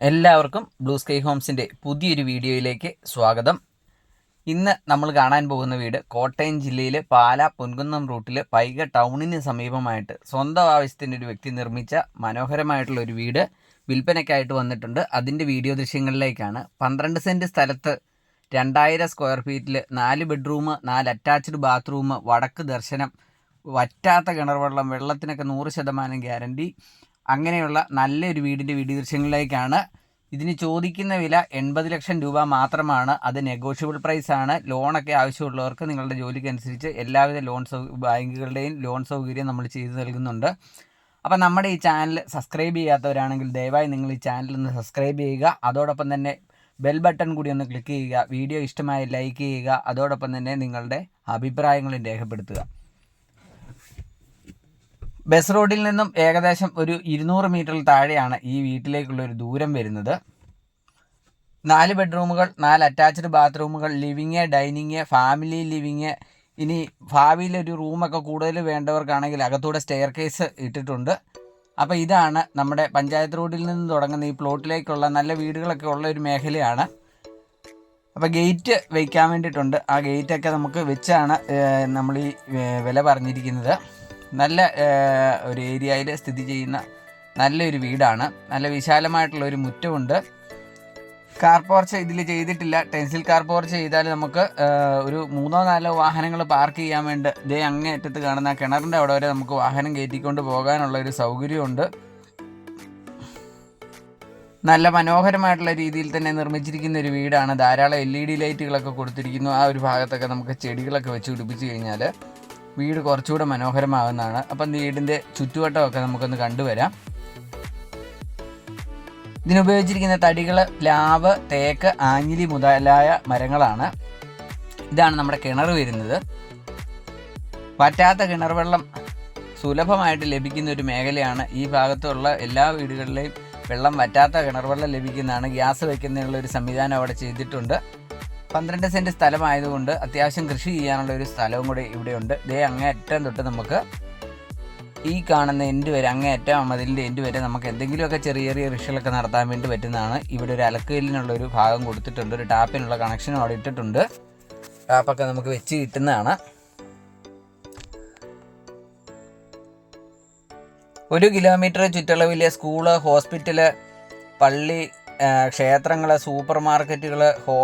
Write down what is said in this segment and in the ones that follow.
എല്ലാവർക്കും blue sky ഹോംസിന്റെ പുതിയൊരു വീഡിയോയിലേക്ക് സ്വാഗതം. ഇന്ന് നമ്മൾ കാണാൻ പോകുന്ന വീട് കോട്ടയം ജില്ലയിലെ പാല പൊൻകുന്നം റൂട്ടിൽ പൈക ടൗണിന് സമീപമായിട്ട് സ്വന്തം ആവശ്യത്തിന് ഒരു വ്യക്തി നിർമ്മിച്ച മനോഹരമായിട്ടുള്ള ഒരു വീട് വിൽപ്പനയ്ക്കായിട്ട് വന്നിട്ടുണ്ട്. അതിന്റെ വീഡിയോ ദൃശ്യങ്ങളിലേക്കാണ്. പന്ത്രണ്ട് സെന്റ് സ്ഥലത്ത് രണ്ടായിരം സ്ക്വയർ ഫീറ്റിൽ നാല് ബെഡ്റൂം നാല് അറ്റാച്ച്ഡ് ബാത്റൂം വടക്ക് ദർശനം വറ്റാത്ത കിണർ വെള്ളം വെള്ളത്തിനൊക്കെ നൂറ് ശതമാനം ഗ്യാരണ്ടി അങ്ങനെയുള്ള നല്ലൊരു വീടിന്റെ വീഡിയോ ദൃശ്യങ്ങളിലേക്കാണ് ഇതിന് ചോദിക്കുന്ന വില എൺപത് ലക്ഷം രൂപ മാത്രമാണ്. അത് നെഗോഷ്യബിൾ പ്രൈസാണ് ലോണൊക്കെ ആവശ്യമുള്ളവർക്ക് നിങ്ങളുടെ ജോലിക്കനുസരിച്ച് എല്ലാവിധ ലോൺ സൗ ബാങ്കുകളുടെയും ലോൺ സൗകര്യം നമ്മൾ ചെയ്തു നൽകുന്നുണ്ട്. അപ്പോൾ നമ്മുടെ ഈ ചാനൽ സബ്സ്ക്രൈബ് ചെയ്യാത്തവരാണെങ്കിൽ ദയവായി നിങ്ങൾ ഈ ചാനൽ ഒന്ന് സബ്സ്ക്രൈബ് ചെയ്യുക. അതോടൊപ്പം തന്നെ ബെൽ ബട്ടൺ കൂടി ഒന്ന് ക്ലിക്ക് ചെയ്യുക. വീഡിയോ ഇഷ്ടമായി ലൈക്ക് ചെയ്യുക. അതോടൊപ്പം തന്നെ നിങ്ങളുടെ അഭിപ്രായങ്ങളും രേഖപ്പെടുത്തുക. ബസ് റോഡിൽ നിന്നും ഏകദേശം ഒരു ഇരുന്നൂറ് മീറ്ററിൽ താഴെയാണ് ഈ വീട്ടിലേക്കുള്ള ഒരു ദൂരം വരുന്നത്. നാല് ബെഡ്റൂമുകൾ നാല് അറ്റാച്ച്ഡ് ബാത്റൂമുകൾ ലിവിങ് ഡൈനിങ് ഫാമിലി ലിവിങ് ഇനി ഭാവിയിൽ ഒരു റൂമൊക്കെ കൂടുതൽ വേണ്ടവർക്കാണെങ്കിൽ അകത്തൂടെ സ്റ്റെയർ കേസ് ഇട്ടിട്ടുണ്ട്. അപ്പോൾ ഇതാണ് നമ്മുടെ പഞ്ചായത്ത് റോഡിൽ നിന്ന് തുടങ്ങുന്ന ഈ പ്ലോട്ടിലേക്കുള്ള നല്ല വീടുകളൊക്കെ ഉള്ള ഒരു മേഖലയാണ്. അപ്പോൾ ഗേറ്റ് വയ്ക്കാൻ വേണ്ടിയിട്ടുണ്ട്. ആ ഗേറ്റൊക്കെ നമുക്ക് വെച്ചാണ് നമ്മൾ ഈ വില പറഞ്ഞിരിക്കുന്നത്. നല്ല ഒരു ഏരിയയിൽ സ്ഥിതി ചെയ്യുന്ന നല്ലൊരു വീടാണ്. നല്ല വിശാലമായിട്ടുള്ള ഒരു മുറ്റമുണ്ട്. കാർ പോർച്ച് ഇതിൽ ചെയ്തിട്ടില്ല. ടെൻസിൽ കാർ പോർച്ച് ചെയ്താൽ നമുക്ക് ഒരു മൂന്നോ നാലോ വാഹനങ്ങൾ പാർക്ക് ചെയ്യാൻ വേണ്ടി ഇതേ അങ്ങേയറ്റത്ത് കാണുന്ന കിണറിന്റെ അവിടെ വരെ നമുക്ക് വാഹനം കയറ്റിക്കൊണ്ട് പോകാനുള്ള ഒരു സൗകര്യമുണ്ട്. നല്ല മനോഹരമായിട്ടുള്ള രീതിയിൽ തന്നെ നിർമ്മിച്ചിരിക്കുന്ന ഒരു വീടാണ്. ധാരാളം എൽ ഇ ഡി ലൈറ്റുകളൊക്കെ കൊടുത്തിരിക്കുന്നു. ആ ഒരു ഭാഗത്തൊക്കെ നമുക്ക് ചെടികളൊക്കെ വെച്ച് പിടിപ്പിച്ച് കഴിഞ്ഞാൽ വീട് കുറച്ചുകൂടെ മനോഹരമാകുന്നതാണ്. അപ്പം വീടിന്റെ ചുറ്റുവട്ടമൊക്കെ നമുക്കൊന്ന് കണ്ടുവരാം. ഇതിനുപയോഗിച്ചിരിക്കുന്ന തടികൾ പ്ലാവ് തേക്ക് ആഞ്ഞിലി മുതലായ മരങ്ങളാണ്. ഇതാണ് നമ്മുടെ കിണർ വരുന്നത്. വറ്റാത്ത കിണർ വെള്ളം സുലഭമായിട്ട് ലഭിക്കുന്ന ഒരു മേഖലയാണ് ഈ ഭാഗത്തുള്ള എല്ലാ വീടുകളിലെയും വെള്ളം വറ്റാത്ത കിണർ വെള്ളം ലഭിക്കുന്നതാണ്. ഗ്യാസ് വയ്ക്കുന്നതിനുള്ള ഒരു സംവിധാനം അവിടെ ചെയ്തിട്ടുണ്ട്. പന്ത്രണ്ട് സെന്റ് സ്ഥലമായതുകൊണ്ട് അത്യാവശ്യം കൃഷി ചെയ്യാനുള്ള ഒരു സ്ഥലവും കൂടി ഇവിടെയുണ്ട്. ഇതേ അങ്ങേയറ്റം തൊട്ട് നമുക്ക് ഈ കാണുന്ന എൻഡ് വരെ അങ്ങേയറ്റം മതിലിന്റെ എൻഡ് വരെ നമുക്ക് എന്തെങ്കിലുമൊക്കെ ചെറിയ ചെറിയ കൃഷികളൊക്കെ നടത്താൻ വേണ്ടി പറ്റുന്നതാണ്. ഇവിടെ ഒരു അലക്കലിനുള്ള ഒരു ഭാഗം കൊടുത്തിട്ടുണ്ട്. ഒരു ടാപ്പിനുള്ള കണക്ഷനും അവിടെ ഇട്ടിട്ടുണ്ട്. ടാപ്പൊക്കെ നമുക്ക് വെച്ച് കിട്ടുന്നതാണ്. ഒരു കിലോമീറ്റർ ചുറ്റളവിലെ സ്കൂൾ ഹോസ്പിറ്റൽ പള്ളി ക്ഷേത്രങ്ങൾ സൂപ്പർ മാർക്കറ്റുകൾ ഹോ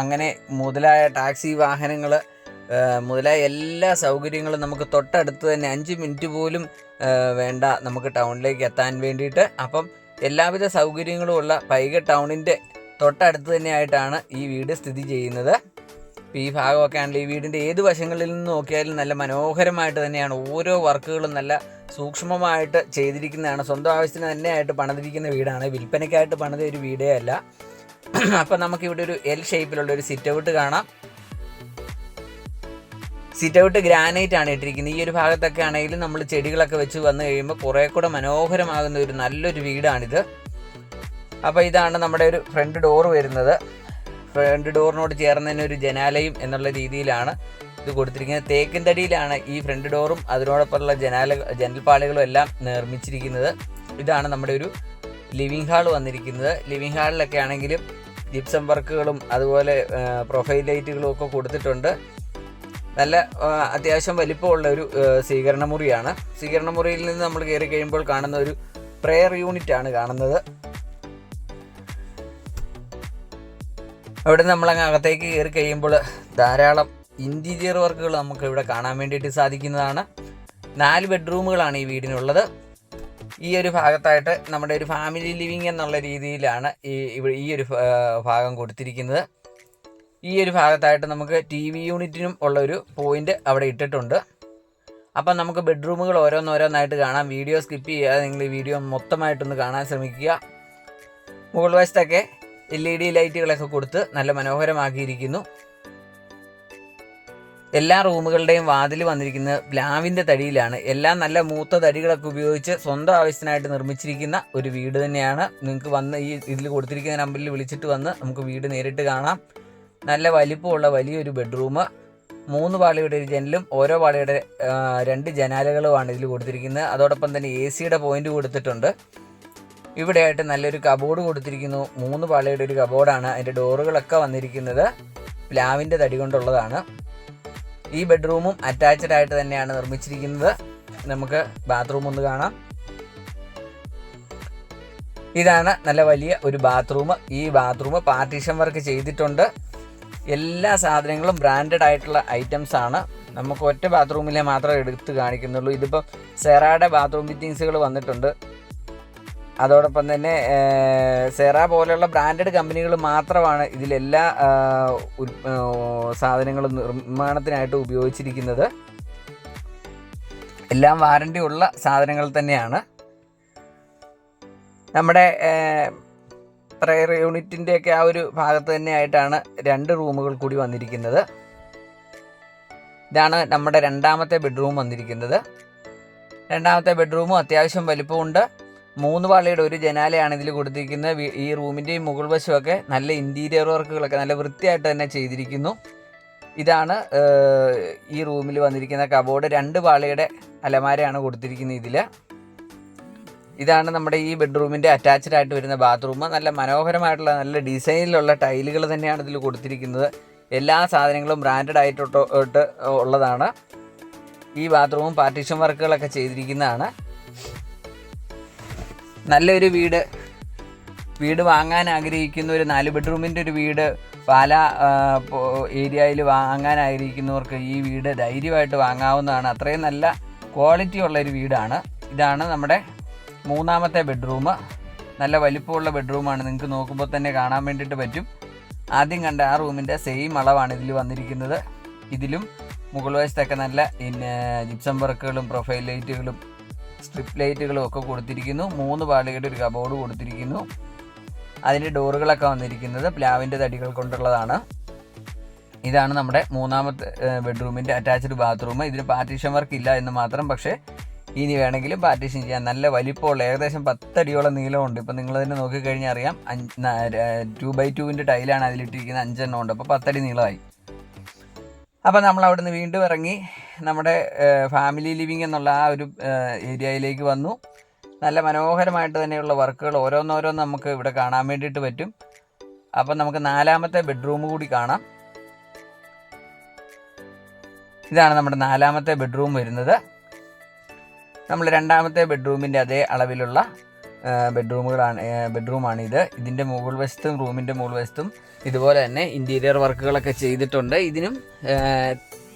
അങ്ങനെ മുതലായ ടാക്സി വാഹനങ്ങൾ മുതലായ എല്ലാ സൗകര്യങ്ങളും നമുക്ക് തൊട്ടടുത്ത് തന്നെ അഞ്ച് മിനിറ്റ് പോലും വേണ്ട നമുക്ക് ടൗണിലേക്ക് എത്താൻ വേണ്ടിയിട്ട്. അപ്പം എല്ലാവിധ സൗകര്യങ്ങളും ഉള്ള പൈക ടൗണിന്റെ തൊട്ടടുത്ത് തന്നെയായിട്ടാണ് ഈ വീട് സ്ഥിതി ചെയ്യുന്നത്. ഈ ഭാഗമൊക്കെ ആണെങ്കിൽ ഈ വീടിന്റെ ഏത് വശങ്ങളിൽ നിന്ന് നോക്കിയാലും നല്ല മനോഹരമായിട്ട് തന്നെയാണ്. ഓരോ വർക്കുകളും നല്ല സൂക്ഷ്മമായിട്ട് ചെയ്തിരിക്കുന്നതാണ്. സ്വന്തം ആവശ്യത്തിന് തന്നെയായിട്ട് പണിതിരിക്കുന്ന വീടാണ്. വിൽപ്പനയ്ക്കായിട്ട് പണിത ഒരു വീടേ അല്ല. അപ്പം നമുക്കിവിടെ ഒരു എൽ ഷേപ്പിലുള്ള ഒരു സിറ്റ് ഔട്ട് കാണാം. സിറ്റ് ഔട്ട് ഗ്രാനൈറ്റ് ആണ് ഇട്ടിരിക്കുന്നത്. ഈ ഒരു ഭാഗത്തൊക്കെ ആണെങ്കിലും നമ്മൾ ചെടികളൊക്കെ വെച്ച് വന്നു കഴിയുമ്പോൾ കുറേ കൂടെ മനോഹരമാകുന്ന ഒരു നല്ലൊരു വീടാണിത്. അപ്പോൾ ഇതാണ് നമ്മുടെ ഒരു ഫ്രണ്ട് ഡോർ വരുന്നത്. ഫ്രണ്ട് ഡോറിനോട് ചേർന്ന് തന്നെ ഒരു ജനാലയും എന്നുള്ള രീതിയിലാണ്. ഇത് കൊടുത്തിരിക്കുന്നത്. തേക്കിൻ തടിയിലാണ് ഈ ഫ്രണ്ട് ഡോറും അതിനോടൊപ്പമുള്ള ജനാല ജനൽപ്പാളികളും എല്ലാം നിർമ്മിച്ചിരിക്കുന്നത്. ഇതാണ് നമ്മുടെ ഒരു ലിവിംഗ് ഹാൾ വന്നിരിക്കുന്നത്. ലിവിങ് ഹാളിലൊക്കെ ആണെങ്കിലും ജിപ്സം വർക്കുകളും അതുപോലെ പ്രൊഫൈൽ ലൈറ്റുകളും ഒക്കെ കൊടുത്തിട്ടുണ്ട്. നല്ല അത്യാവശ്യം വലിപ്പമുള്ള ഒരു സ്വീകരണ മുറിയാണ്. സ്വീകരണ മുറിയിൽ നിന്ന് നമ്മൾ കയറി കഴിയുമ്പോൾ കാണുന്ന ഒരു പ്രെയർ യൂണിറ്റ് ആണ് കാണുന്നത്. അവിടെ നമ്മൾ അങ്ങ് അകത്തേക്ക് കയറി കഴിയുമ്പോൾ ധാരാളം ഇന്റീരിയർ വർക്കുകൾ നമുക്ക് ഇവിടെ കാണാൻ വേണ്ടിയിട്ട് സാധിക്കുന്നതാണ്. നാല് ബെഡ്റൂമുകളാണ് ഈ വീടിനുള്ളത്. ഈ ഒരു ഭാഗത്തായിട്ട് നമ്മുടെ ഒരു ഫാമിലി ലിവിങ് എന്നുള്ള രീതിയിലാണ് ഈ ഈ ഒരു ഭാഗം കൊടുത്തിരിക്കുന്നത്. ഈ ഒരു ഭാഗത്തായിട്ട് നമുക്ക് ടി വി യൂണിറ്റിനും ഉള്ളൊരു പോയിന്റ് അവിടെ ഇട്ടിട്ടുണ്ട്. അപ്പം നമുക്ക് ബെഡ്റൂമുകൾ ഓരോന്നോരോന്നായിട്ട് കാണാം. വീഡിയോ സ്കിപ്പ് ചെയ്യാതെ നിങ്ങൾ ഈ വീഡിയോ മൊത്തമായിട്ടൊന്ന് കാണാൻ ശ്രമിക്കുക. മുകൾ വശത്തൊക്കെ എൽ ഇ ഡി ലൈറ്റുകളൊക്കെ കൊടുത്ത് നല്ല മനോഹരമാക്കിയിരിക്കുന്നു. എല്ലാ റൂമുകളുടെയും വാതിൽ വന്നിരിക്കുന്നത് പ്ലാവിന്റെ തടിയിലാണ്. എല്ലാം നല്ല മൂത്ത തടികളൊക്കെ ഉപയോഗിച്ച് സ്വന്തം ആവശ്യത്തിനായിട്ട് നിർമ്മിച്ചിരിക്കുന്ന ഒരു വീട് തന്നെയാണ്. നിങ്ങൾക്ക് വന്ന് ഈ ഇതിൽ കൊടുത്തിരിക്കുന്ന നമ്പറിൽ വിളിച്ചിട്ട് വന്ന് നമുക്ക് വീട് നേരിട്ട് കാണാം. നല്ല വലിപ്പമുള്ള വലിയൊരു ബെഡ്റൂം. മൂന്ന് പാളിയുടെ ഒരു ജനലും ഓരോ പാളിയുടെ രണ്ട് ജനാലകളുമാണ് ഇതിൽ കൊടുത്തിരിക്കുന്നത്. അതോടൊപ്പം തന്നെ എ സിയുടെ പോയിന്റ് കൊടുത്തിട്ടുണ്ട്. ഇവിടെയായിട്ട് നല്ലൊരു കബോർഡ് കൊടുത്തിരിക്കുന്നു. മൂന്ന് പാളിയുടെ ഒരു കബോർഡാണ്. അതിന്റെ ഡോറുകളൊക്കെ വന്നിരിക്കുന്നത്. പ്ലാവിന്റെ തടി കൊണ്ടുള്ളതാണ്. ഈ ബെഡ്റൂമും അറ്റാച്ച്ഡ് ആയിട്ട് തന്നെയാണ് നിർമ്മിച്ചിരിക്കുന്നത്. നമുക്ക് ബാത്റൂം ഒന്ന് കാണാം. ഇതാണ് നല്ല വലിയ ഒരു ബാത്റൂം ഈ ബാത്റൂം പാർട്ടീഷൻ വർക്ക് ചെയ്തിട്ടുണ്ട്. എല്ലാ സാധനങ്ങളും ബ്രാൻഡഡ് ആയിട്ടുള്ള ഐറ്റംസ് ആണ്. നമുക്ക് ഒറ്റ ബാത്റൂമിലെ മാത്രമേ എടുത്ത് കാണിക്കുന്നുള്ളൂ. ഇതിപ്പോൾ സെറായുടെ ബാത്റൂം ഫിറ്റിങ്സുകൾ വന്നിട്ടുണ്ട്. അതോടൊപ്പം തന്നെ സെറ പോലെയുള്ള ബ്രാൻഡഡ് കമ്പനികൾ മാത്രമാണ് ഇതിലെല്ലാ സാധനങ്ങളും നിർമ്മാണത്തിനായിട്ട് ഉപയോഗിച്ചിരിക്കുന്നത്. എല്ലാം വാറണ്ടി ഉള്ള സാധനങ്ങൾ തന്നെയാണ്. നമ്മുടെ പ്രയർ യൂണിറ്റിന്റെയൊക്കെ ആ ഒരു ഭാഗത്ത് തന്നെയായിട്ടാണ് രണ്ട് റൂമുകൾ കൂടി വന്നിരിക്കുന്നത്. ഇതാണ് നമ്മുടെ രണ്ടാമത്തെ ബെഡ്റൂം വന്നിരിക്കുന്നത്. രണ്ടാമത്തെ ബെഡ്റൂമും അത്യാവശ്യം വലിപ്പമുണ്ട്. മൂന്ന് പാളിയുടെ ഒരു ജനാലയാണ് ഇതിൽ കൊടുത്തിരിക്കുന്നത്. ഈ റൂമിന്റെയും മുകൾ വശമൊക്കെ നല്ല ഇന്റീരിയർ വർക്കുകളൊക്കെ നല്ല വൃത്തിയായിട്ട് തന്നെ ചെയ്തിരിക്കുന്നു. ഇതാണ് ഈ റൂമിൽ വന്നിരിക്കുന്ന കബോർഡ് രണ്ട് പാളിയുടെ അലമാരയാണ് കൊടുത്തിരിക്കുന്നത് ഇതിൽ ഇതാണ് നമ്മുടെ ഈ ബെഡ്റൂമിന്റെ അറ്റാച്ച്ഡ് ആയിട്ട് വരുന്ന ബാത്റൂം നല്ല മനോഹരമായിട്ടുള്ള നല്ല ഡിസൈനിലുള്ള ടൈലുകൾ തന്നെയാണ് ഇതിൽ കൊടുത്തിരിക്കുന്നത്. എല്ലാ സാധനങ്ങളും ബ്രാൻഡഡ് ആയിട്ടോട്ട് ഉള്ളതാണ്. ഈ ബാത്റൂമും പാർട്ടീഷൻ വർക്കുകളൊക്കെ ചെയ്തിരിക്കുന്നതാണ്. നല്ലൊരു വീട് വീട് വാങ്ങാൻ ആഗ്രഹിക്കുന്ന ഒരു നാല് ബെഡ്റൂമിന്റെ ഒരു വീട് പാല ഏരിയയിൽ വാങ്ങാൻ ആഗ്രഹിക്കുന്നവർക്ക് ഈ വീട് ധൈര്യമായിട്ട് വാങ്ങാവുന്നതാണ്. അത്രയും നല്ല ക്വാളിറ്റി ഉള്ള ഒരു വീടാണ്. ഇതാണ് നമ്മുടെ മൂന്നാമത്തെ ബെഡ്റൂം. നല്ല വലിപ്പമുള്ള ബെഡ്റൂമാണ്. നിങ്ങൾക്ക് നോക്കുമ്പോൾ തന്നെ കാണാൻ വേണ്ടിയിട്ട് പറ്റും. ആദ്യം കണ്ട ആ റൂമിന്റെ സെയിം അളവാണ് ഇതിൽ വന്നിരിക്കുന്നത്. ഇതിലും മുകൾ വശത്തൊക്കെ നല്ല ജിപ്സം വർക്കുകളും പ്രൊഫൈൽ ലൈറ്റുകളും സ്ട്രിപ്പ് ലൈറ്റുകളും ഒക്കെ കൊടുത്തിരിക്കുന്നു. മൂന്ന് പാളികളുടെ ഒരു കബോർഡ് കൊടുത്തിരിക്കുന്നു. അതിന്റെ ഡോറുകളൊക്കെ വന്നിരിക്കുന്നത് പ്ലാവിന്റെ തടികൾ കൊണ്ടുള്ളതാണ്. ഇതാണ് നമ്മുടെ മൂന്നാമത്തെ ബെഡ്റൂമിന്റെ അറ്റാച്ച്ഡ് ബാത്റൂം ഇതിന് പാർട്ടീഷൻ വർക്ക് ഇല്ല എന്ന് മാത്രം പക്ഷേ ഇനി വേണമെങ്കിലും പാർട്ടീഷൻ ചെയ്യാൻ നല്ല വലിപ്പമുള്ള ഏകദേശം പത്തടിയോളം നീളമുണ്ട്. ഇപ്പം നിങ്ങൾ തന്നെ നോക്കിക്കഴിഞ്ഞാൽ അറിയാം അഞ്ച് ടു ബൈ ടുവിന്റെ ടൈലാണ് അതിലിട്ടിരിക്കുന്നത് അഞ്ചെണ്ണം ഉണ്ട്. അപ്പോൾ പത്തടി നീളമായി. അപ്പോൾ നമ്മൾ അവിടുന്ന് വീണ്ടും ഇറങ്ങി നമ്മുടെ ഫാമിലി ലിവിങ് എന്നുള്ള ആ ഒരു ഏരിയയിലേക്ക് വന്നു. നല്ല മനോഹരമായിട്ട് തന്നെയുള്ള വർക്കുകൾ ഓരോന്നോരോന്ന് നമുക്ക് ഇവിടെ കാണാൻ വേണ്ടിയിട്ട് പറ്റും. അപ്പം നമുക്ക് നാലാമത്തെ ബെഡ്റൂം കൂടി കാണാം. ഇതാണ് നമ്മുടെ നാലാമത്തെ ബെഡ്റൂം വരുന്നത്. നമ്മൾ രണ്ടാമത്തെ ബെഡ്റൂമിന്റെ അതേ അളവിലുള്ള ബെഡ്റൂമുകളാണ് ബെഡ്റൂമാണ് ബെഡ്റൂമാണിത്. ഇതിന്റെ മുകൾ വശത്തും റൂമിന്റെ മുകൾ വശത്തും ഇതുപോലെ തന്നെ ഇന്റീരിയർ വർക്കുകളൊക്കെ ചെയ്തിട്ടുണ്ട്. ഇതിനും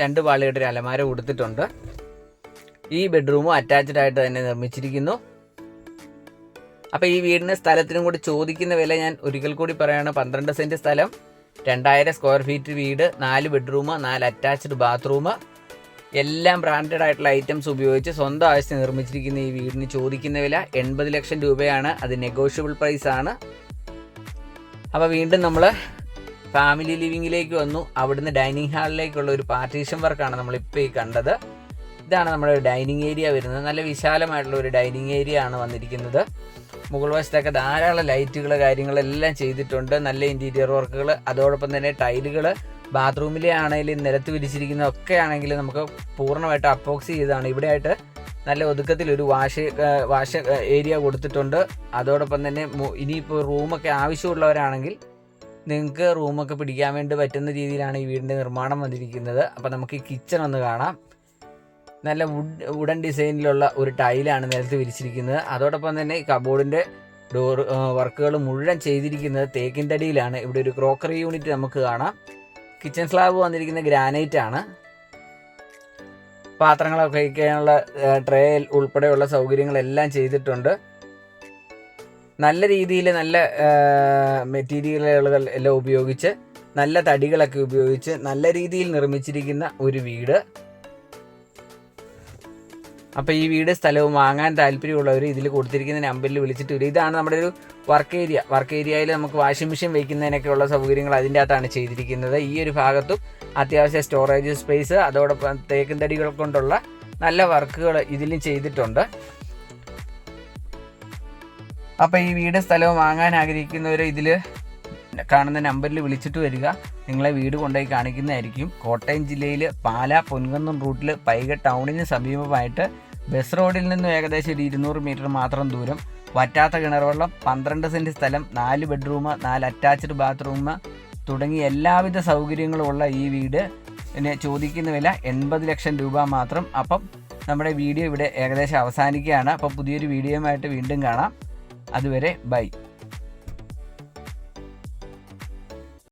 രണ്ട് പാളിയുടെ ഒരു അലമാര കൊടുത്തിട്ടുണ്ട്. ഈ ബെഡ്റൂമും അറ്റാച്ച്ഡ് ആയിട്ട് തന്നെ നിർമ്മിച്ചിരിക്കുന്നു. അപ്പോൾ ഈ വീടിന് സ്ഥലത്തിനും കൂടി ചോദിക്കുന്ന വില ഞാൻ ഒരിക്കൽ കൂടി പറയുകയാണ് പന്ത്രണ്ട് സെന്റ് സ്ഥലം രണ്ടായിരം സ്ക്വയർ ഫീറ്റ് വീട് നാല് ബെഡ്റൂം നാല് അറ്റാച്ച്ഡ് ബാത്റൂം എല്ലാം ബ്രാൻഡഡ് ആയിട്ടുള്ള ഐറ്റംസ് ഉപയോഗിച്ച് സ്വന്തം ആവശ്യത്തിന് നിർമ്മിച്ചിരിക്കുന്ന ഈ വീടിന് ചോദിക്കുന്ന വില എൺപത് ലക്ഷം രൂപയാണ്. അത് നെഗോഷ്യബിൾ പ്രൈസ് ആണ്. അപ്പോൾ വീണ്ടും നമ്മൾ ഫാമിലി ലിവിങ്ങിലേക്ക് വന്നു. അവിടുന്ന് ഡൈനിങ് ഹാളിലേക്കുള്ള ഒരു പാർട്ടീഷൻ വർക്കാണ് നമ്മളിപ്പോൾ ഈ കണ്ടത്. ഇതാണ് നമ്മുടെ ഡൈനിങ് ഏരിയ വരുന്നത്. നല്ല വിശാലമായിട്ടുള്ള ഒരു ഡൈനിങ് ഏരിയ ആണ് വന്നിരിക്കുന്നത്. മുകൾ വശത്തൊക്കെ ധാരാളം ലൈറ്റുകൾ കാര്യങ്ങളെല്ലാം ചെയ്തിട്ടുണ്ട്. നല്ല ഇന്റീരിയർ വർക്കുകൾ അതോടൊപ്പം തന്നെ ടൈലുകൾ ബാത്റൂമിലെ ആണെങ്കിലും നിലത്ത് വിരിച്ചിരിക്കുന്ന ഒക്കെ ആണെങ്കിലും നമുക്ക് പൂർണമായിട്ട് അപ്പോക്സി ചെയ്താണ് ഇവിടെയായിട്ട് നല്ല ഒതുക്കത്തിൽ ഒരു വാഷ് വാഷ് ഏരിയ കൊടുത്തിട്ടുണ്ട്. അതോടൊപ്പം തന്നെ ഇനിയിപ്പോൾ റൂമൊക്കെ ആവശ്യമുള്ളവരാണെങ്കിൽ നിങ്ങൾക്ക് റൂമൊക്കെ പിടിക്കാൻ വേണ്ടി പറ്റുന്ന രീതിയിലാണ് ഈ വീടിന്റെ നിർമ്മാണം വന്നിരിക്കുന്നത്. അപ്പോൾ നമുക്ക് ഈ കിച്ചൺ ഒന്ന് കാണാം. നല്ല വുഡ് വുഡൻ ഡിസൈനിലുള്ള ഒരു ടൈലാണ് നിലത്ത് വിരിച്ചിരിക്കുന്നത്. അതോടൊപ്പം തന്നെ ഈ കബോർഡിന്റെ ഡോർ വർക്കുകൾ മുഴുവൻ ചെയ്തിരിക്കുന്നത് തേക്കിൻ തടിയിലാണ് ഇവിടെ ഒരു ക്രോക്കറി യൂണിറ്റ് നമുക്ക് കാണാം. കിച്ചൺ സ്ലാബ് വന്നിരിക്കുന്ന ഗ്രാനൈറ്റ് ആണ്. പാത്രങ്ങളൊക്കെ വയ്ക്കാനുള്ള ട്രേ ഉൾപ്പെടെയുള്ള സൗകര്യങ്ങളെല്ലാം ചെയ്തിട്ടുണ്ട്. നല്ല രീതിയിൽ നല്ല മെറ്റീരിയലുകൾ എല്ലാം ഉപയോഗിച്ച് നല്ല തടികളൊക്കെ ഉപയോഗിച്ച് നല്ല രീതിയിൽ നിർമ്മിച്ചിരിക്കുന്ന ഒരു വീട്. അപ്പോൾ ഈ വീട് സ്ഥലവും വാങ്ങാൻ താല്പര്യമുള്ളവർ ഇതിൽ കൊടുത്തിരിക്കുന്ന നമ്പറിൽ വിളിച്ചിട്ട് വരും. ഇതാണ് നമ്മുടെ ഒരു വർക്ക് ഏരിയ. വർക്ക് ഏരിയയിൽ നമുക്ക് വാഷിംഗ് മെഷീൻ വയ്ക്കുന്നതിനൊക്കെയുള്ള സൗകര്യങ്ങൾ അതിന്റെ അകത്താണ് ചെയ്തിരിക്കുന്നത്. ഈ ഒരു ഭാഗത്തും അത്യാവശ്യ സ്റ്റോറേജ് സ്പേസ് അതോടൊപ്പം തേക്കും തടികൾ കൊണ്ടുള്ള നല്ല വർക്കുകൾ ഇതിലും ചെയ്തിട്ടുണ്ട്. അപ്പോൾ ഈ വീട് സ്ഥലവും വാങ്ങാൻ ആഗ്രഹിക്കുന്നവർ ഇതിൽ കാണുന്ന നമ്പറിൽ വിളിച്ചിട്ട് വരിക. നിങ്ങളെ വീട് കൊണ്ടുപോയി കാണിക്കുന്നതായിരിക്കും. കോട്ടയം ജില്ലയിൽ പാല പൊൻകുന്നം റൂട്ടിൽ പൈക ടൗണിന് സമീപമായിട്ട് ബസ് റോഡിൽ നിന്നും ഏകദേശം ഒരു ഇരുന്നൂറ് മീറ്റർ മാത്രം ദൂരം. വറ്റാത്ത കിണർ വെള്ളം പന്ത്രണ്ട് സെന്റ് സ്ഥലം നാല് ബെഡ്റൂം നാല് അറ്റാച്ച്ഡ് ബാത്റൂം തുടങ്ങി എല്ലാവിധ സൗകര്യങ്ങളുമുള്ള ഈ വീട്. പിന്നെ ചോദിക്കുന്ന വില എൺപത് ലക്ഷം രൂപ മാത്രം. അപ്പം നമ്മുടെ വീഡിയോ ഇവിടെ ഏകദേശം അവസാനിക്കുകയാണ്. അപ്പം പുതിയൊരു വീഡിയോയുമായിട്ട് വീണ്ടും കാണാം. അതുവരെ ബൈ.